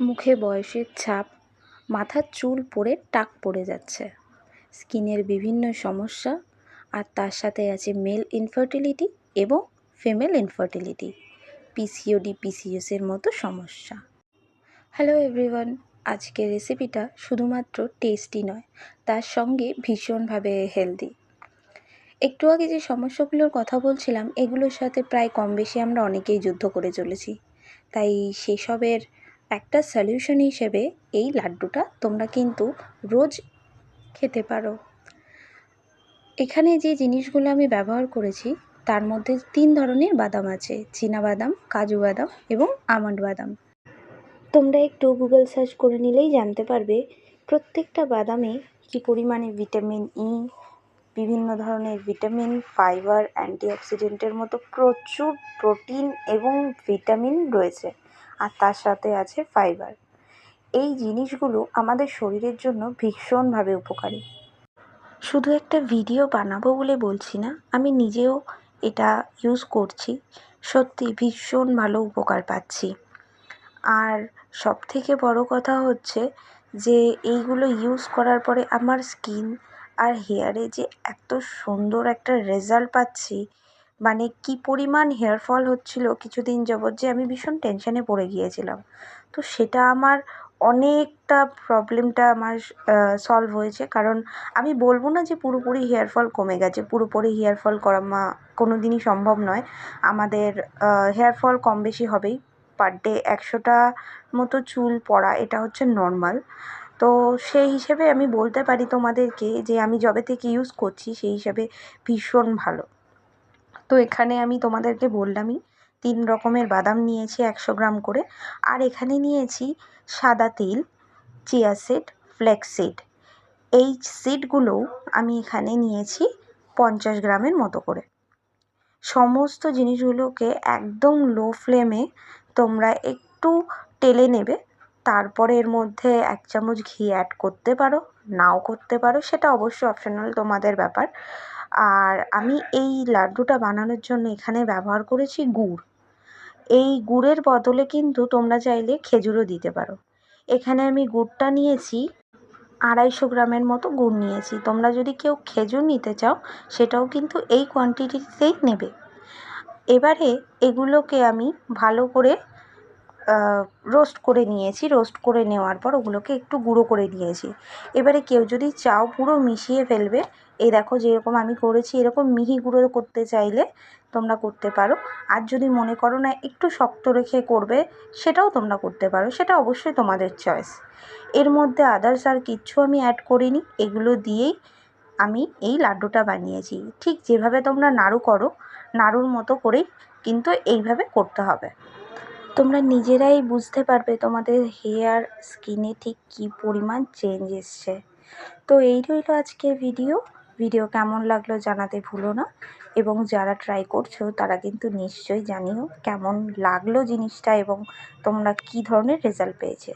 মুখে বয়সের ছাপ, মাথার চুল পড়ে টাক পড়ে যাচ্ছে। স্কিনের বিভিন্ন সমস্যা, আর তার সাথে আছে মেল ইনফার্টিলিটি এবং ফিমেল ইনফার্টিলিটি, পিসিওডি, পিসিএসের মতো সমস্যা। হ্যালো এভরিওয়ান, আজকের রেসিপিটা শুধুমাত্র টেস্টি নয়, তার সঙ্গে ভীষণভাবে হেলদি। একটু আগে যে সমস্যাগুলোর কথা বলছিলাম, এগুলোর সাথে প্রায় কম বেশি আমরা অনেকেই যুদ্ধ করে চলেছি। তাই সেসবের একটা সলিউশন হিসেবে এই লাড্ডুটা তোমরা কিন্তু রোজ খেতে পারো। এখানে যে জিনিসগুলো আমি ব্যবহার করেছি, তার মধ্যে তিন ধরনের বাদাম আছে বাদাম, কাজু বাদাম এবং আমন্ড বাদাম। তোমরা একটু গুগল সার্চ করে নিলেই জানতে পারবে প্রত্যেকটা বাদামে কী পরিমাণে ভিটামিন ই বিভিন্ন ধরনের ভিটামিন ফাইবার অ্যান্টিঅক্সিডেন্টের মতো প্রচুর প্রোটিন এবং ভিটামিন রয়েছে। আর তার সাথে আছে ফাইবার এই জিনিসগুলো আমাদের শরীরের জন্য ভীষণভাবে উপকারী। শুধু একটা ভিডিও বানাবো বলে বলছি না, আমি নিজেও এটা ইউজ করছি। সত্যি ভীষণ ভালো উপকার পাচ্ছি। আর সবথেকে বড় কথা হচ্ছে যে, এইগুলো ইউজ করার পরে আমার স্কিন আর হেয়ারে যে এত সুন্দর একটা রেজাল্ট পাচ্ছি মানে কী পরিমাণ হেয়ার ফল হচ্ছিল কিছুদিন যাবৎ যে আমি ভীষণ টেনশানে পড়ে গিয়েছিলাম। তো সেটা আমার অনেকটা প্রবলেমটা আমার সলভ হয়েছে। কারণ আমি বলব না যে পুরোপুরি হেয়ার ফল কমে গেছে, পুরোপুরি হেয়ার ফল করা মা কোনো দিনই সম্ভব নয়। আমাদের হেয়ার ফল কম বেশি হবেই। পার ডে একশোটা মতো চুল পড়া, এটা হচ্ছে নর্মাল তো সেই হিসেবে আমি বলতে পারি তোমাদেরকে যে আমি যবে থেকে ইউজ করছি, সেই হিসাবে ভীষণ ভালো। তো এখানে আমি তোমাদেরকে বললামই, তিন রকমের বাদাম নিয়েছি একশো গ্রাম করে। আর এখানে নিয়েছি সাদা তিল, চিয়া সিড, ফ্লেক্স সিড। এই সিডগুলোও আমি এখানে নিয়েছি পঞ্চাশ গ্রামের মতো করে। সমস্ত জিনিসগুলোকে একদম লো ফ্লেমে তোমরা একটু টেলে নেবে, তারপরে এর মধ্যে এক চামচ ঘি অ্যাড করতে পারো, নাও করতে পারো, সেটা অবশ্যই অপশনাল তোমাদের ব্যাপার। আর আমি এই লাড্ডুটা বানানোর জন্য এখানে ব্যবহার করেছি গুড়। এই গুড়ের বদলে কিন্তু তোমরা চাইলে খেজুরও দিতে পারো। এখানে আমি গুড়টা নিয়েছি, আড়াইশো গ্রামের মতো গুড় নিয়েছি। তোমরা যদি কেউ খেজুর নিতে চাও, সেটাও কিন্তু এই কোয়ান্টিটিতেই নেবে। এবারে এগুলোকে আমি ভালো করে রোস্ট করে নিয়েছি। রোস্ট করে নেওয়ার পর ওগুলোকে একটু গুঁড়ো করে নিয়েছি। এবারে কেউ যদি চাও পুরো মিশিয়ে ফেলবে, এই দেখো যেরকম আমি করেছি, এরকম মিহি গুঁড়ো করতে চাইলে তোমরা করতে পারো। আর যদি মনে করো না একটু শক্ত রেখে করবে, সেটাও তোমরা করতে পারো। সেটা অবশ্যই তোমাদের চয়েস এর মধ্যে আদার্স আর কিচ্ছু আমি অ্যাড করিনি। এগুলো দিয়েই আমি এই লাড্ডুটা বানিয়েছি। ঠিক যেভাবে তোমরা নাড়ু করো, নাড়ুর মতো করেই কিন্তু এইভাবে করতে হবে। তোমরা নিজেরাই বুঝতে পারবে তোমাদের হেয়ার, স্কিনে ঠিক কী পরিমাণ চেঞ্জ এসছে। তো এই রইল আজকের ভিডিও ভিডিও কেমন লাগল জানাতে ভুলো না। এবং যারা ট্রাই করছ, তারা কিন্তু নিশ্চয়ই জানিও কেমন লাগল জিনিসটা এবং তোমরা কী ধরনের রেজাল্ট পেয়েছে।